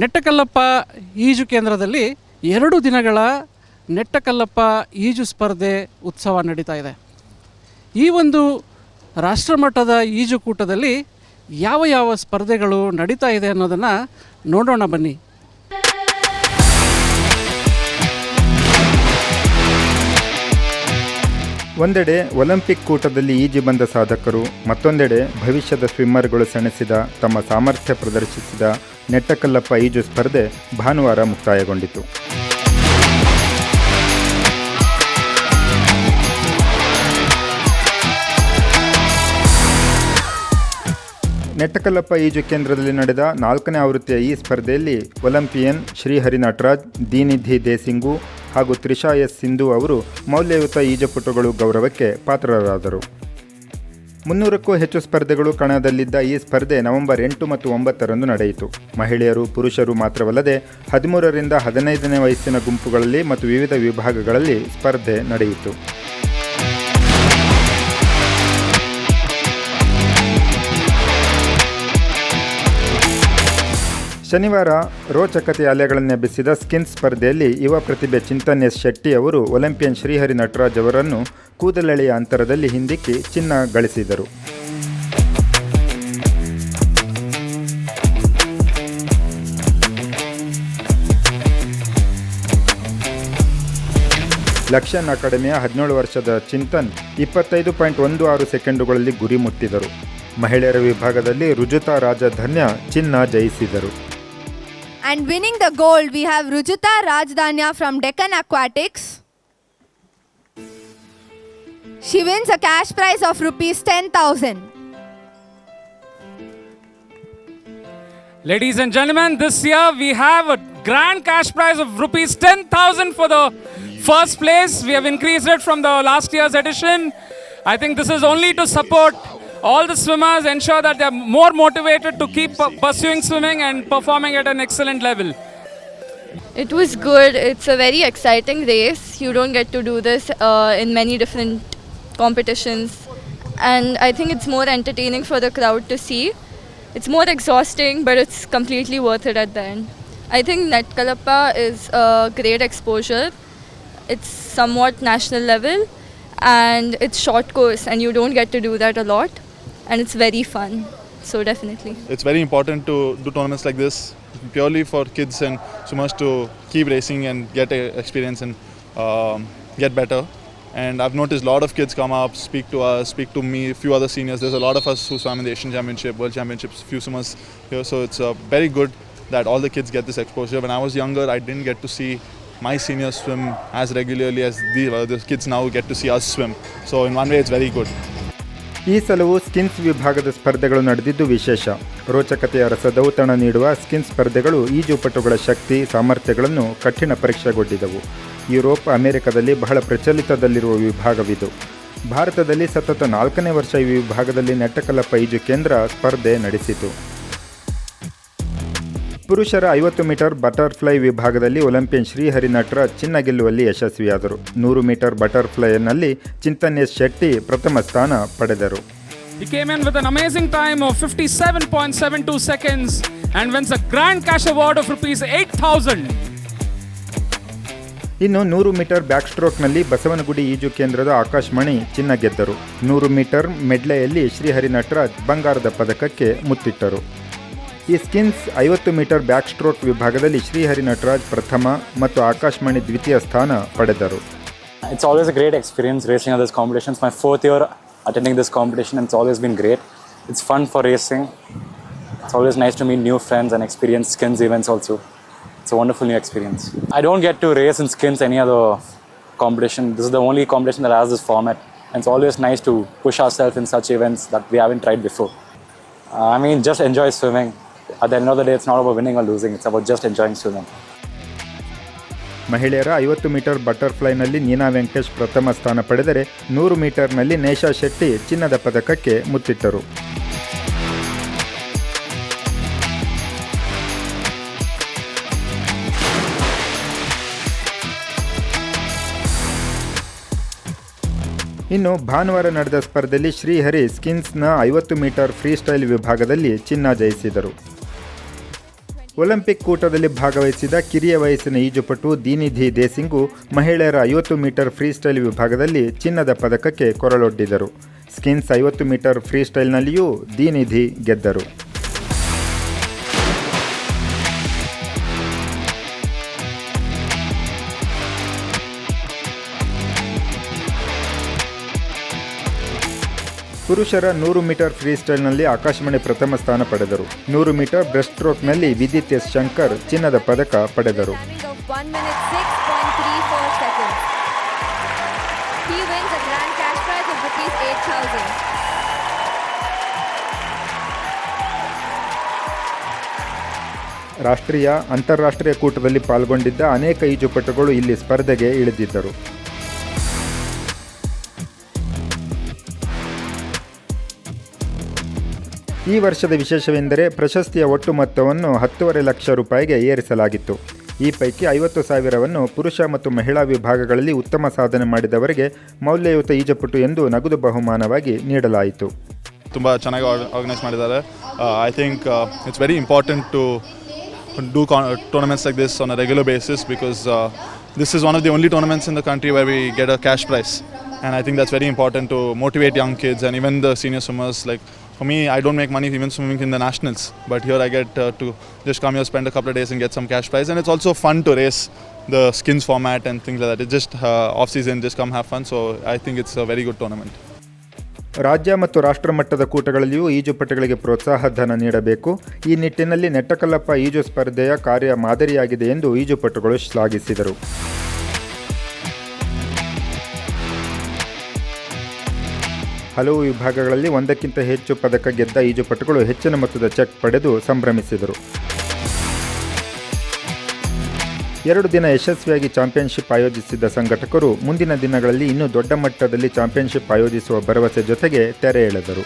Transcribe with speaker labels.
Speaker 1: ನೆಟ್ಟಕಲ್ಲಪ್ಪ ಈಜು ಕೇಂದ್ರದಲ್ಲಿ ಎರಡು ದಿನಗಳ ನೆಟ್ಟಕಲ್ಲಪ್ಪ ಈಜು ಸ್ಪರ್ಧೆ ಉತ್ಸವ ನಡೀತಾ ಇದೆ. ಈ ಒಂದು ರಾಷ್ಟ್ರಮಟ್ಟದ ಈಜುಕೂಟದಲ್ಲಿ ಯಾವ ಯಾವ ಸ್ಪರ್ಧೆಗಳು ನಡೀತಾ ಇದೆ ಅನ್ನೋದನ್ನು ನೋಡೋಣ ಬನ್ನಿ.
Speaker 2: ಒಂದೆಡೆ ಒಲಿಂಪಿಕ್ ಕೂಟದಲ್ಲಿ ಈಜು ಬಂದ ಸಾಧಕರು, ಮತ್ತೊಂದೆಡೆ ಭವಿಷ್ಯದ ಸ್ವಿಮ್ಮರ್ಗಳು ಸೆಣಸಿದ ತಮ್ಮ ಸಾಮರ್ಥ್ಯ ಪ್ರದರ್ಶಿಸಿದ ನೆಟ್ಟಕಲ್ಲಪ್ಪ ಈಜು ಸ್ಪರ್ಧೆ ಭಾನುವಾರ ಮುಕ್ತಾಯಗೊಂಡಿತು. ನೆಟ್ಟಕಲ್ಲಪ್ಪ ಈಜು ಕೇಂದ್ರದಲ್ಲಿ ನಡೆದ ನಾಲ್ಕನೇ ಆವೃತ್ತಿಯ ಈ ಸ್ಪರ್ಧೆಯಲ್ಲಿ ಒಲಿಂಪಿಯನ್ ಶ್ರೀಹರಿ ನಟರಾಜ್ ದೀನಿಧಿ ದೇಸಿಂಗು ಹಾಗೂ ತ್ರಿಷಾ ಎಸ್ ಸಿಂಧು ಅವರು ಮೌಲ್ಯಯುತ ಈಜುಪಟುಗಳು ಗೌರವಕ್ಕೆ ಪಾತ್ರರಾದರು. ಮುನ್ನೂರಕ್ಕೂ ಹೆಚ್ಚು ಸ್ಪರ್ಧೆಗಳು ಕಣದಲ್ಲಿದ್ದ ಈ ಸ್ಪರ್ಧೆ ನವೆಂಬರ್ ಎಂಟು ಮತ್ತು ಒಂಬತ್ತರಂದು ನಡೆಯಿತು. ಮಹಿಳೆಯರು, ಪುರುಷರು ಮಾತ್ರವಲ್ಲದೆ ಹದಿಮೂರರಿಂದ ಹದಿನೈದನೇ ವಯಸ್ಸಿನ ಗುಂಪುಗಳಲ್ಲಿ ಮತ್ತು ವಿವಿಧ ವಿಭಾಗಗಳಲ್ಲಿ ಸ್ಪರ್ಧೆ ನಡೆಯಿತು. ಶನಿವಾರ ರೋಚಕತೆ ಅಲೆಗಳನ್ನೆಬ್ಬಿಸಿದ ಸ್ಕಿನ್ ಸ್ಪರ್ಧೆಯಲ್ಲಿ ಯುವ ಪ್ರತಿಭೆ ಚಿಂತನ್ ಎಸ್ ಶೆಟ್ಟಿ ಅವರು ಒಲಿಂಪಿಯನ್ ಶ್ರೀಹರಿ ನಟರಾಜ್ ಅವರನ್ನು ಕೂದಲೆಳೆಯ ಅಂತರದಲ್ಲಿ ಹಿಂದಿಕ್ಕಿ ಚಿನ್ನ ಗಳಿಸಿದರು. ಲಕ್ಷನ್ ಅಕಾಡೆಮಿಯ ಹದಿನೇಳು ವರ್ಷದ ಚಿಂತನ್ ಇಪ್ಪತ್ತೈದು ಪಾಯಿಂಟ್ ಒಂದು ಆರು ಸೆಕೆಂಡುಗಳಲ್ಲಿ ಗುರಿ ಮುಟ್ಟಿದರು. ಮಹಿಳೆಯರ ವಿಭಾಗದಲ್ಲಿ ರುಜುತಾ ರಾಜಧನ್ಯ ಚಿನ್ನ ಜಯಿಸಿದರು.
Speaker 3: And winning the gold, we have Rujita Rajdanya from Deccan Aquatics. She wins a cash prize of rupees 10,000.
Speaker 4: Ladies and gentlemen, this year we have a grand cash prize of rupees 10,000 for the first place. We have increased it from the last year's edition. I think this is only to support all the swimmers, ensure that they are more motivated to keep pursuing swimming and performing at an excellent level.
Speaker 5: It was good. It's a very exciting race. You don't get to do this uh, in many different competitions. And I think it's more entertaining for the crowd to see. It's more exhausting, but it's completely worth it at the end. I think Netkalappa is a great exposure. It's somewhat national level and it's short course and you don't get to do that a lot and it's very fun. So definitely.
Speaker 6: it's very important to do tournaments like this purely for kids and swimmers to keep racing and get experience and um, get better. And I've noticed a lot of kids come up, speak to us, speak to me, a few other seniors. There's a lot of us who swam in the Asian Championship, World Championships, few swimmers here. So it's uh, very good that all the kids get this exposure. When I was younger, I didn't get to see my seniors swim as regularly as the, uh, the kids now get to see us swim. So in one way, it's very good.
Speaker 2: ಈ ಸಲವು skins ವಿಭಾಗದ ಸ್ಪರ್ಧೆಗಳು ನಡೆದಿದ್ದು ವಿಶೇಷ. ರೋಚಕತೆಯ ರಸದೌತಣ ನೀಡುವ skin ಸ್ಪರ್ಧೆಗಳು ಈಜುಪಟುಗಳ ಶಕ್ತಿ, ಸಾಮರ್ಥ್ಯಗಳನ್ನು ಕಠಿಣ ಪರೀಕ್ಷೆಗೊಂಡಿದ್ದವು Europe, ಅಮೆರಿಕದಲ್ಲಿ ಬಹಳ ಪ್ರಚಲಿತದಲ್ಲಿರುವ ವಿಭಾಗವಿದು. ಭಾರತದಲ್ಲಿ ಸತತ ನಾಲ್ಕನೇ ವರ್ಷ ಈ ವಿಭಾಗದಲ್ಲಿ ನೆಟ್ಟಕಲಪ ಈಜು ಕೇಂದ್ರ ಸ್ಪರ್ಧೆ ನಡೆಸಿತು. ಪುರುಷರ ಐವತ್ತು ಮೀಟರ್ ಬಟರ್ಫ್ಲೈ ವಿಭಾಗದಲ್ಲಿ ಒಲಿಂಪಿಯನ್ ಶ್ರೀಹರಿ ನಟರಾಜ್ ಚಿನ್ನ ಗೆಲ್ಲುವಲ್ಲಿ ಯಶಸ್ವಿಯಾದರು. ನೂರು ಮೀಟರ್ ಬಟರ್ಫ್ಲೈನಲ್ಲಿ ಚಿಂತನ್ ಎಸ್ ಶೆಟ್ಟಿ ಪ್ರಥಮ ಸ್ಥಾನ ಪಡೆದರು.
Speaker 4: He came in with an amazing time of 57.72 seconds and wins a grand cash award of rupees 8,000.
Speaker 2: ಇನ್ನು ನೂರು ಮೀಟರ್ ಬ್ಯಾಕ್ ಸ್ಟ್ರೋಕ್ನಲ್ಲಿ ಬಸವನಗುಡಿ ಈಜು ಕೇಂದ್ರದ ಆಕಾಶ್ ಮಣಿ ಚಿನ್ನ ಗೆದ್ದರು. ನೂರು ಮೀಟರ್ ಮೆಡ್ಲೆಯಲ್ಲಿ ಶ್ರೀಹರಿ ನಟರಾಜ್ ಬಂಗಾರದ ಪದಕಕ್ಕೆ ಮುತ್ತಿಟ್ಟರು. ಈ ಸ್ಕಿನ್ಸ್ ಐವತ್ತು ಮೀಟರ್ ಬ್ಯಾಕ್ ಸ್ಟ್ರೋಕ್ ವಿಭಾಗದಲ್ಲಿ ಶ್ರೀಹರಿ ನಟರಾಜ್ ಪ್ರಥಮ ಮತ್ತು ಆಕಾಶ್ ಮಣಿ ದ್ವಿತೀಯ ಸ್ಥಾನ ಪಡೆದರು
Speaker 7: It's always a great experience racing at this competition. It's my fourth year attending this competition and it's always been great. It's fun for racing. It's always nice to meet new friends and experience skins events also. It's a wonderful new experience. I don't get to race in skins any other competition. This is the only competition that has this format. And it's always nice to push ourselves in such events that we haven't tried before. Uh, I mean, just enjoy swimming. At the end of the day, it's not about winning or losing. It's about just enjoying swimming.
Speaker 2: ಮಹಿಳೆಯರ ಐವತ್ತು metre ಬಟರ್ಫ್ಲೈನಲ್ಲಿ ನೀನಾ ವೆಂಕಟೇಶ್ ಪ್ರಥಮ ಸ್ಥಾನ ಪಡೆದರೆ ನೂರು ಮೀಟರ್ನಲ್ಲಿ ನೇಶಾ ಶೆಟ್ಟಿ ಚಿನ್ನದ ಪದಕಕ್ಕೆ ಮುತ್ತಿಟ್ಟರು ಇನ್ನು ಭಾನುವಾರ ನಡೆದ ಸ್ಪರ್ಧೆಯಲ್ಲಿ ಶ್ರೀಹರಿ ಸ್ಕಿನ್ಸ್ನ ಐವತ್ತು ಮೀಟರ್ ಫ್ರೀ ಸ್ಟೈಲ್ ವಿಭಾಗದಲ್ಲಿ ಚಿನ್ನ ಜಯಿಸಿದರು ಒಲಿಂಪಿಕ್ ಕೂಟದಲ್ಲಿ ಭಾಗವಹಿಸಿದ ಕಿರಿಯ ವಯಸ್ಸಿನ ಈಜುಪಟು ದೀನಿಧಿ ದೇಸಿಂಗು ಮಹಿಳೆಯರ ಐವತ್ತು ಮೀಟರ್ ಫ್ರೀಸ್ಟೈಲ್ ವಿಭಾಗದಲ್ಲಿ ಚಿನ್ನದ ಪದಕಕ್ಕೆ ಕೊರಳೊಡ್ಡಿದರು. ಸ್ಕಿನ್ಸ್ ಐವತ್ತು ಮೀಟರ್ ಫ್ರೀಸ್ಟೈಲ್ನಲ್ಲಿಯೂ ದೀನಿಧಿ ಗೆದ್ದರು. ಪುರುಷರ ನೂರು ಮೀಟರ್ ಫ್ರೀ ಸ್ಟೈಲ್ನಲ್ಲಿ ಆಕಾಶವಾಣಿ ಪ್ರಥಮ ಸ್ಥಾನ ಪಡೆದರು ನೂರು ಮೀಟರ್ ಬ್ರೆಸ್ಟ್ ಸ್ಟ್ರೋಕ್ನಲ್ಲಿ ವಿದಿತ್ ಎಸ್ ಶಂಕರ್ ಚಿನ್ನದ ಪದಕ ಪಡೆದರು
Speaker 3: Timing of 1 minute 6.34 seconds. He wins a grand cash prize of rupees 8000.
Speaker 2: ರಾಷ್ಟ್ರೀಯ ಅಂತಾರಾಷ್ಟ್ರೀಯ ಕೂಟದಲ್ಲಿ ಪಾಲ್ಗೊಂಡಿದ್ದ ಅನೇಕ ಈಜುಪಟುಗಳು ಇಲ್ಲಿ ಸ್ಪರ್ಧೆಗೆ ಇಳಿದಿದ್ದರು ಈ ವರ್ಷದ ವಿಶೇಷವೆಂದರೆ ಪ್ರಶಸ್ತಿಯ ಒಟ್ಟು ಮೊತ್ತವನ್ನು ಹತ್ತೂವರೆ ಲಕ್ಷ ರೂಪಾಯಿಗೆ ಏರಿಸಲಾಗಿತ್ತು. ಈ ಪೈಕಿ ಐವತ್ತು ಸಾವಿರವನ್ನು ಪುರುಷ ಮತ್ತು ಮಹಿಳಾ ವಿಭಾಗಗಳಲ್ಲಿ ಉತ್ತಮ ಸಾಧನೆ ಮಾಡಿದವರಿಗೆ ಮೌಲ್ಯಯುತ ಈಜಪಟು ಎಂದು ನಗದು ಬಹುಮಾನವಾಗಿ ನೀಡಲಾಯಿತು.
Speaker 6: ತುಂಬ ಚೆನ್ನಾಗಿ ಆರ್ಗನೈಸ್ ಮಾಡಿದ್ದಾರೆ. I think it's very important to do tournaments like this on a regular basis because this is one of the only tournaments in the country we we get a cash prize and I think that's very important to motivate young kids and even the senior swimmers like for me I don't make money even swimming in the nationals but here I get uh, to just come here spend a couple of days and get some cash prize and it's also fun to race the skins format and things like that it's just uh, off season just come have fun so I think it's a very good tournament
Speaker 2: ರಾಜ್ಯ ಮತ್ತು ರಾಷ್ಟ್ರ ಮಟ್ಟದ ಕೂಟಗಳಲ್ಲಿಯೂ ಈಜುಪಟುಗಳಿಗೆ ಪ್ರೋತ್ಸಾಹ ಧನ ನೀಡಬೇಕು ಈ ನಿಟ್ಟಿನಲ್ಲಿ ನೆಟ್ಟಕಲ್ಲಪ್ಪ ಈಜು ಸ್ಪರ್ಧೆಯ ಕಾರ್ಯ ಮಾದರಿಯಾಗಿದೆ ಎಂದು ಈಜುಪಟುಗಳು ಶ್ಲಾಘಿಸಿದರು ಹಲವು ವಿಭಾಗಗಳಲ್ಲಿ ಒಂದಕ್ಕಿಂತ ಹೆಚ್ಚು ಪದಕ ಗೆದ್ದ ಈಜುಪಟುಗಳು ಹೆಚ್ಚಿನ ಮೊತ್ತದ ಚೆಕ್ ಪಡೆದು ಸಂಭ್ರಮಿಸಿದರು. ಎರಡು ದಿನ ಯಶಸ್ವಿಯಾಗಿ ಚಾಂಪಿಯನ್ಶಿಪ್ ಆಯೋಜಿಸಿದ್ದ ಸಂಘಟಕರು ಮುಂದಿನ ದಿನಗಳಲ್ಲಿ ಇನ್ನೂ ದೊಡ್ಡ ಮಟ್ಟದಲ್ಲಿ ಚಾಂಪಿಯನ್ಶಿಪ್ ಆಯೋಜಿಸುವ ಭರವಸೆ ಜೊತೆಗೆ ತೆರೆ ಎಳೆದರು